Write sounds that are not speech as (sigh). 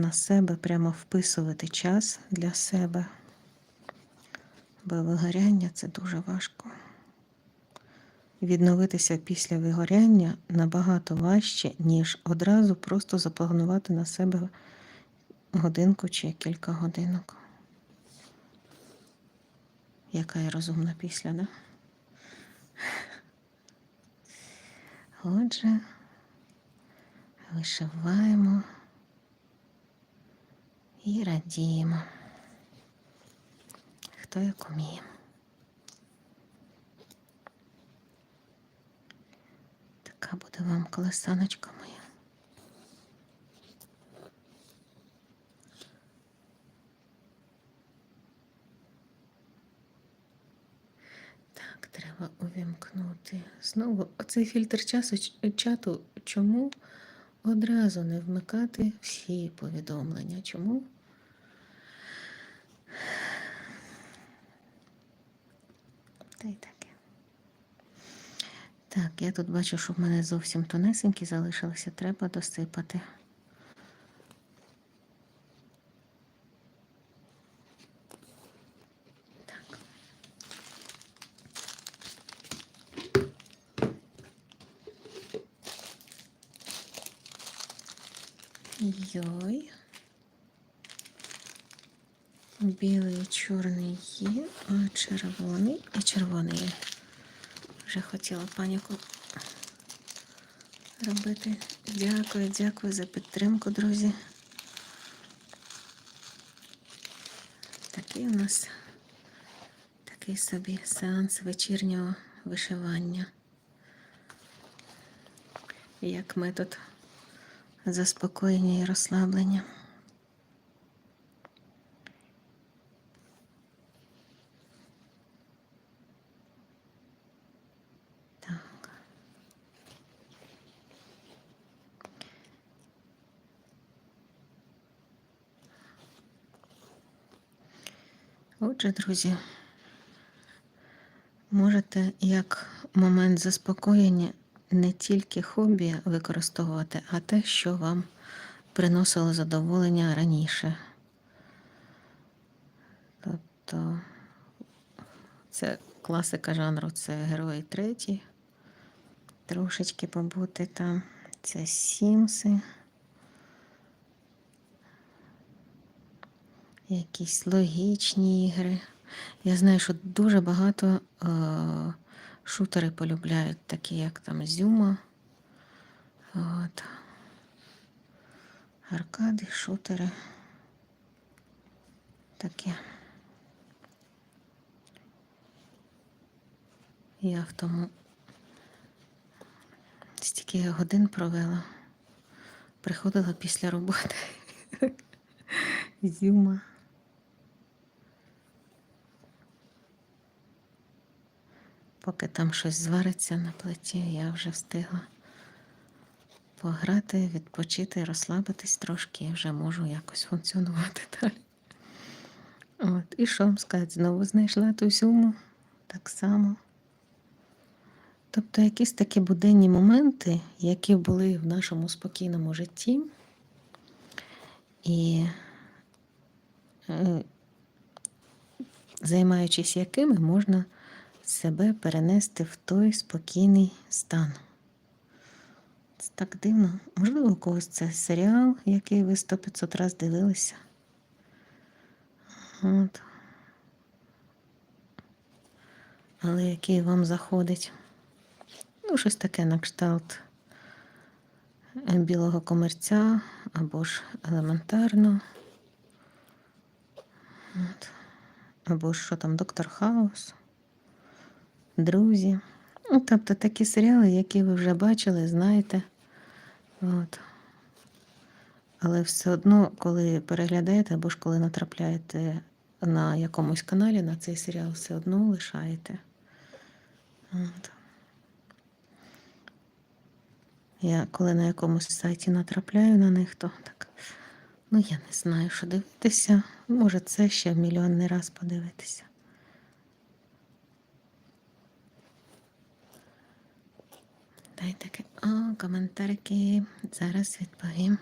на себе, прямо вписувати час для себе. Бо вигоряння це дуже важко. Відновитися після вигоряння набагато важче, ніж одразу просто запланувати на себе годинку чи кілька годинок. Яка я розумна після, да? Отже, вишиваємо і радіємо. Хто як уміє. Така буде вам колесаночка моя. Так, треба увімкнути. Знову оцей фільтр часу чату. Чому одразу не вмикати всі повідомлення? Чому? Та й таке. Так, я тут бачу, що в мене зовсім тонесенькі залишилися, треба досипати. Йой. Білий чорний є, червоний і червоний. Вже хотіла паніку робити. Дякую, дякую за підтримку, друзі. Такий у нас такий собі сеанс вечірнього вишивання. Як метод заспокоєння і розслаблення. Так. Отже, друзі, можете як момент заспокоєння не тільки хобі використовувати, а те, що вам приносило задоволення раніше. Тобто це класика жанру, це герої треті. Трошечки побути там. Це Сімси. Якісь логічні ігри. Я знаю, що дуже багато е, шутери полюбляють, такі як там Зюма. От. Аркади, шутери. Таке. Я в тому стільки годин провела. Приходила після роботи. (laughs) Зюма. Поки там щось звариться на плиті, я вже встигла пограти, відпочити, розслабитись трошки і вже можу якось функціонувати (laughs) далі. От. І сказати, знову знайшла ту суму так само. Тобто якісь такі буденні моменти, які були в нашому спокійному житті, і е, займаючись якими можна себе перенести в той спокійний стан. Це так дивно. Можливо, у когось це серіал, який ви 100-500 раз дивилися. От. Але який вам заходить. Ну, щось таке на кшталт е, білого комерця або ж елементарно. От. Або ж що там, Доктор Хаус, Друзі. Ну, тобто такі серіали, які ви вже бачили, знаєте. От. Але все одно, коли переглядаєте, або ж коли натрапляєте на якомусь каналі на цей серіал, все одно лишаєте. От. Я коли на якомусь сайті натрапляю на них, то так. Ну, я не знаю, що дивитися. Може, це ще мільйонний раз подивитися. Дайте коментарки, Зараз відповім.